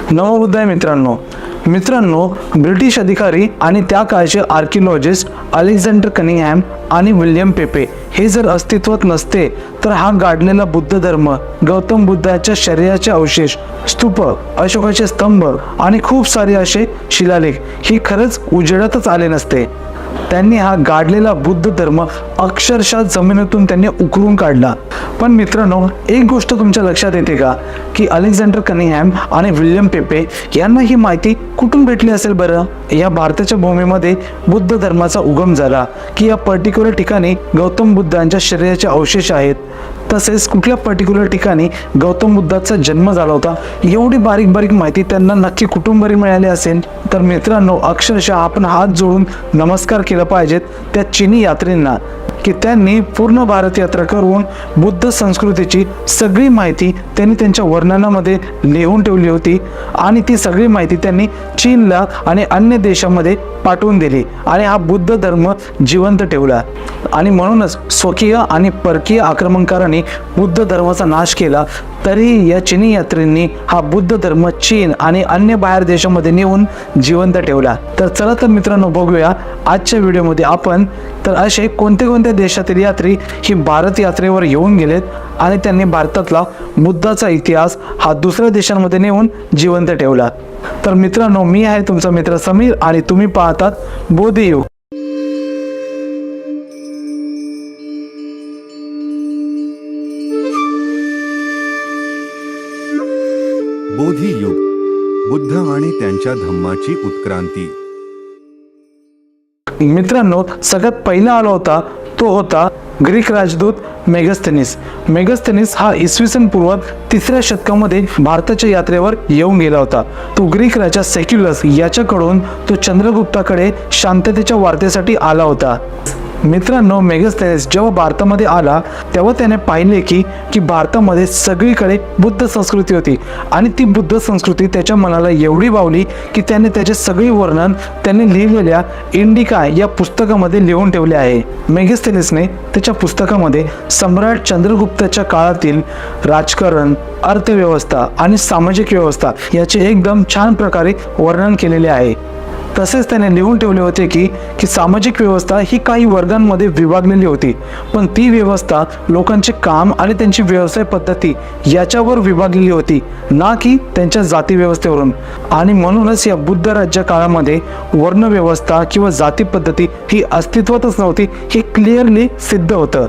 नवोदय मित्रांनो. मित्रांनो ब्रिटिश अधिकारी आणि त्या काळचे आर्किओलॉजिस्ट अलेक्झांडर कनिंगहॅम आणि विल्यम पेपे हे जर अस्तित्वात नसते तर हा गाडलेला बुद्ध धर्म गौतम बुद्धाच्या शरीराचे अवशेष स्तूप अशोकाचे स्तंभ आणि खूप सारे असे शिलालेख ही खरंच उजेडातच आले नसते. त्यांनी हा गाडलेला बुद्ध धर्म अक्षरशः जमिनीतून त्यांनी उकरून काढला. पण मित्रांनो एक गोष्ट तुमच्या लक्षात येते का? की अलेक्झांडर कनिहॅम आणि विल्यम पेपे यांना ही माहिती कुठून भेटली असेल बरं? या भारताच्या भूमीमध्ये बुद्ध धर्माचा उगम झाला की या पर्टिक्युलर ठिकाणी गौतम बुद्धांच्या शरीराचे अवशेष आहेत. तसेच कुठल्या पर्टिक्युलर ठिकाणी गौतम बुद्धाचा जन्म झाला होता एवढी बारीक बारीक माहिती त्यांना नक्की कुटुंबरी मिळाली असेल तर मित्रांनो अक्षरशः आपण हात जोडून नमस्कार केला पाहिजेत त्या चिनी यात्रेंना. की त्यांनी पूर्ण भारत यात्रा करून बुद्ध संस्कृतीची सगळी माहिती त्यांनी त्यांच्या वर्णनामध्ये लिहून ठेवली होती आणि ती सगळी माहिती त्यांनी चीनला आणि अन्य देशामध्ये पाठवून दिली आणि हा बुद्ध धर्म जिवंत ठेवला. आणि म्हणूनच स्वकीय आणि परकीय आक्रमणकारांनी बुद्ध धर्माचा नाश केला. तरीही या चिनी यात्रेंनी हा बुद्ध धर्म चीन आणि अन्य बाहेर देशामध्ये नेऊन जिवंत ठेवला. तर चला तर मित्रांनो बघूया आजच्या व्हिडिओमध्ये आपण तर असे कोणते कोणत्या देशातील यात्री ही भारत यात्रेवर येऊन गेलेत आणि त्यांनी भारतातला बुद्धाचा इतिहास हा दुसऱ्या देशांमध्ये नेऊन जिवंत ठेवला. तर मित्रांनो मी आहे तुमचा मित्र समीर आणि तुम्ही पाहतात बोधियुग बोधी युग बुद्ध आणि त्यांच्या धम्माची उत्क्रांती. मित्रांनो सगळ्यात पहिला आला होता तो होता ग्रीक राजदूत मेगस्थेनिस मेगस्थेनिस हा इसवी सन पूर्व तिसऱ्या शतकामध्ये भारताच्या यात्रेवर येऊन गेला होता. तो ग्रीक राजा सेक्युलस याच्याकडून तो चंद्रगुप्ताकडे शांततेच्या वार्तेसाठी आला होता. मित्रांनो मेगस्थेनिस जेव्हा भारतामध्ये आला तेव्हा त्याने पाहिले की की भारतामध्ये सगळीकडे बुद्ध संस्कृती होती. आणि ती बुद्ध संस्कृती त्याच्या मनाला एवढी भावली की त्याने त्याचे सगळे वर्णन त्याने लिहिलेल्या इंडिका या पुस्तकामध्ये लिहून ठेवले आहे. मेगस्थेनिसने त्याच्या पुस्तकामध्ये सम्राट चंद्रगुप्ताच्या काळातील राजकारण अर्थव्यवस्था आणि सामाजिक व्यवस्था याचे एकदम छान प्रकारे वर्णन केलेले आहे. तसेच त्याने लिहून ठेवले होते की की सामाजिक व्यवस्था ही काही वर्गांमध्ये विभागलेली होती पण ती व्यवस्था लोकांचे काम आणि त्यांची व्यवसाय पद्धती याच्यावर विभागलेली होती ना की त्यांच्या जाती व्यवस्थेवरून. आणि म्हणूनच या बुद्ध राज्य काळामध्ये वर्णव्यवस्था किंवा जाती पद्धती ही अस्तित्वातच नव्हती हे क्लिअरली सिद्ध होतं.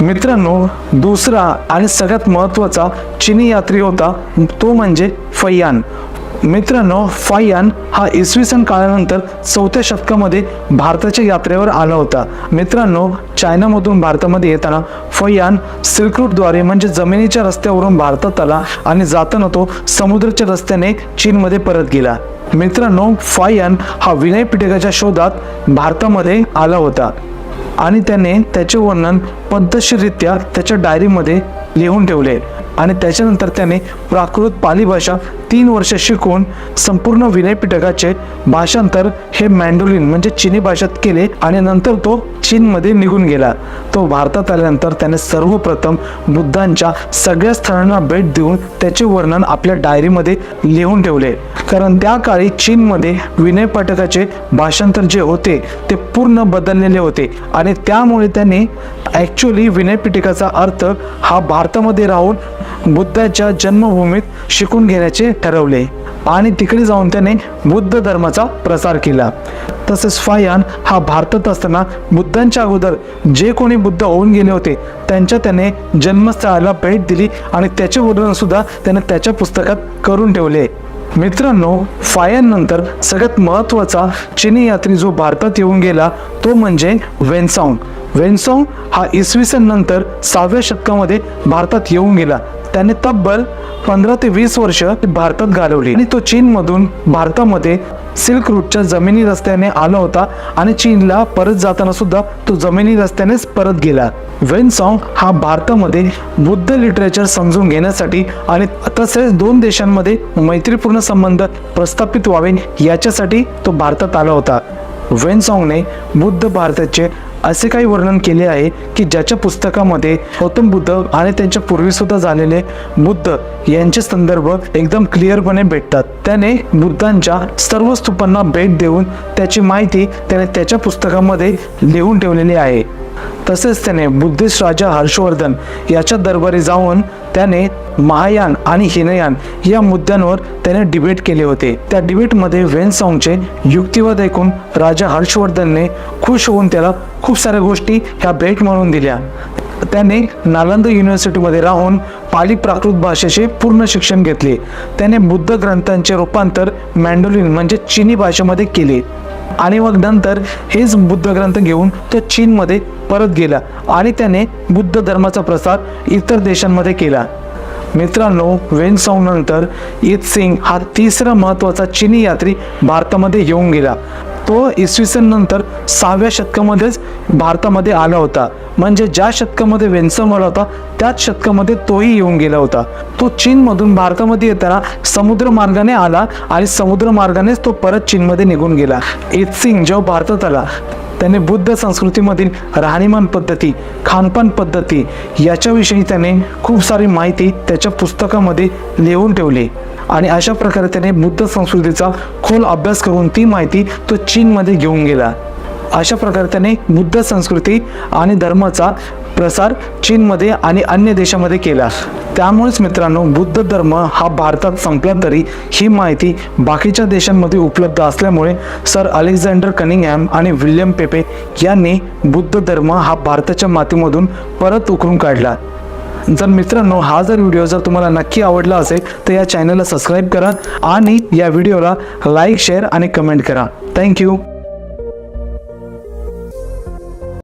मित्रांनो दुसरा आणि सगळ्यात महत्त्वाचा चिनी यात्री होता तो म्हणजे फैयान. मित्रांनो फायान हा इसवी सन काळानंतर चौथ्या शतकामध्ये भारताच्या यात्रेवर आला होता. मित्रांनो चायनामधून भारतामध्ये येताना फयान सिल्करूटद्वारे म्हणजे जमिनीच्या रस्त्यावरून भारतात आला आणि जाताना तो समुद्राच्या रस्त्याने चीनमध्ये परत गेला. मित्रांनो फायान हा विनय पिटकाच्या शोधात भारतामध्ये आला होता आणि त्याने त्याचे वर्णन पद्धतशीररित्या त्याच्या डायरीमध्ये लिहून ठेवले. आणि त्याच्यानंतर त्याने प्राकृत पाली भाषा तीन वर्ष शिकून संपूर्ण विनयपीठकाचे भाषांतर हे मँडोलिन म्हणजे चिनी भाषेत केले आणि नंतर तो चीनमध्ये निघून गेला. तो भारतात आल्यानंतर त्याने सर्वप्रथम बुद्धांच्या सगळ्या स्थळांना भेट देऊन त्याचे वर्णन आपल्या डायरीमध्ये लिहून ठेवले. कारण त्या काळी चीनमध्ये विनय पाठकाचे भाषांतर जे होते ते पूर्ण बदललेले होते. आणि त्यामुळे त्यांनी ॲक्च्युली विनयपिटिकाचा अर्थ हा भारतामध्ये राहून बुद्धाच्या जन्मभूमीत शिकून घेण्याचे ठरवले. आणि तिकडे जाऊन त्याने बुद्ध धर्माचा प्रसार केला. तसेच फायान हा भारतात असताना बुद्धांच्या अगोदर जे कोणी बुद्ध होऊन गेले होते त्यांच्या त्याने जन्मस्थळाला भेट दिली आणि त्याचे वर्णनसुद्धा त्याने त्याच्या पुस्तकात करून ठेवले. मित्रांनो फायननंतर सगळ्यात महत्त्वाचा चिनी यात्री जो भारतात येऊन गेला तो म्हणजे वेन्सांग. वेन्सॉंग हा इसवी सन नंतर सहाव्या शतकामध्ये भारतात येऊन गेला. त्याने तब्बल पंधरा ते वीस वर्ष भारतात घालवली. आणि तो चीनमधून भारतामध्ये सिल्क रूटच्या जमिनी रस्त्याने आला होता आणि चीनला परत जाताना सुद्धा तो जमिनी रस्त्यानेच परत गेला. वेन सॉंग हा भारतामध्ये बुद्ध लिटरेचर समजून घेण्यासाठी आणि तसेच दोन देशांमध्ये मैत्रीपूर्ण संबंध प्रस्थापित व्हावे याच्यासाठी तो भारतात आला होता. वेन सॉंगने बुद्ध भारताचे असे काही वर्णन केले आहे की ज्याच्या पुस्तकामध्ये गौतम बुद्ध आणि त्यांच्या पूर्वीसुद्धा झालेले बुद्ध यांचे संदर्भ एकदम क्लिअरपणे भेटतात. त्याने बुद्धांच्या सर्व स्तूपांना भेट देऊन त्याची माहिती त्याने त्याच्या पुस्तकामध्ये लिहून ठेवलेली आहे. तसेच त्याने बुद्धिस्ट राजा हर्षवर्धन याच्या दरबारी जाऊन त्याने महायान आणि हिनयान या मुद्द्यांवर त्याने डिबेट केले होते. त्या डिबेटमध्ये वेनसॉंगचे युक्तिवाद ऐकून राजा हर्षवर्धनने खुश होऊन त्याला खूप साऱ्या गोष्टी ह्या भेट म्हणून दिल्या. त्याने नालंदा युनिव्हर्सिटीमध्ये राहून पाली प्राकृत भाषेचे पूर्ण शिक्षण घेतले. त्याने बुद्ध ग्रंथांचे रूपांतर मॅन्डोलिन म्हणजे चिनी भाषेमध्ये केले. आणि मग नंतर हेच बुद्ध ग्रंथ घेऊन तो चीनमध्ये परत गेला आणि त्याने बुद्ध धर्माचा प्रसार इतर देशांमध्ये केला. मित्रांनो वेन नंतर ईद सिंग हा तिसरा महत्त्वाचा चिनी यात्री भारतामध्ये येऊन गेला. तो इसवी सन नंतर सहाव्या शतकामध्येच भारतामध्ये आला होता. म्हणजे ज्या शतकामध्ये वेन्सम आला होता त्याच शतकामध्ये तोही येऊन गेला होता. तो चीनमधून भारतामध्ये येताना समुद्र मार्गाने आला आणि समुद्र मार्गानेच तो परत चीनमध्ये निघून गेला. ईद सिंग जेव्हा भारतात आला त्याने बुद्ध संस्कृतीमधील राहणीमान पद्धती खानपान पद्धती याच्याविषयी त्याने खूप सारी माहिती त्याच्या पुस्तकामध्ये लिहून ठेवली. आणि अशा प्रकारे त्याने बुद्ध संस्कृतीचा खोल अभ्यास करून ती माहिती तो चीनमध्ये घेऊन गेला. अशा प्रकारे त्याने बुद्ध संस्कृती आणि धर्माचा प्रसार चीनमध्ये आणि अन्य देशामध्ये केला. त्यामुळेच मित्रांनो बुद्ध धर्म हा भारतात संपला तरी ही माहिती बाकीच्या देशांमध्ये उपलब्ध असल्यामुळे सर अलेक्झांडर कनिंगहॅम आणि विल्यम पेपे यांनी बुद्ध धर्म हा भारताच्या मातीमधून परत उकरून काढला. जर मित्रांनो हा जर व्हिडिओ जर तुम्हाला नक्की आवडला असेल तर या चॅनलला सबस्क्राईब करा आणि या व्हिडिओला लाईक शेअर आणि कमेंट करा. Thank you.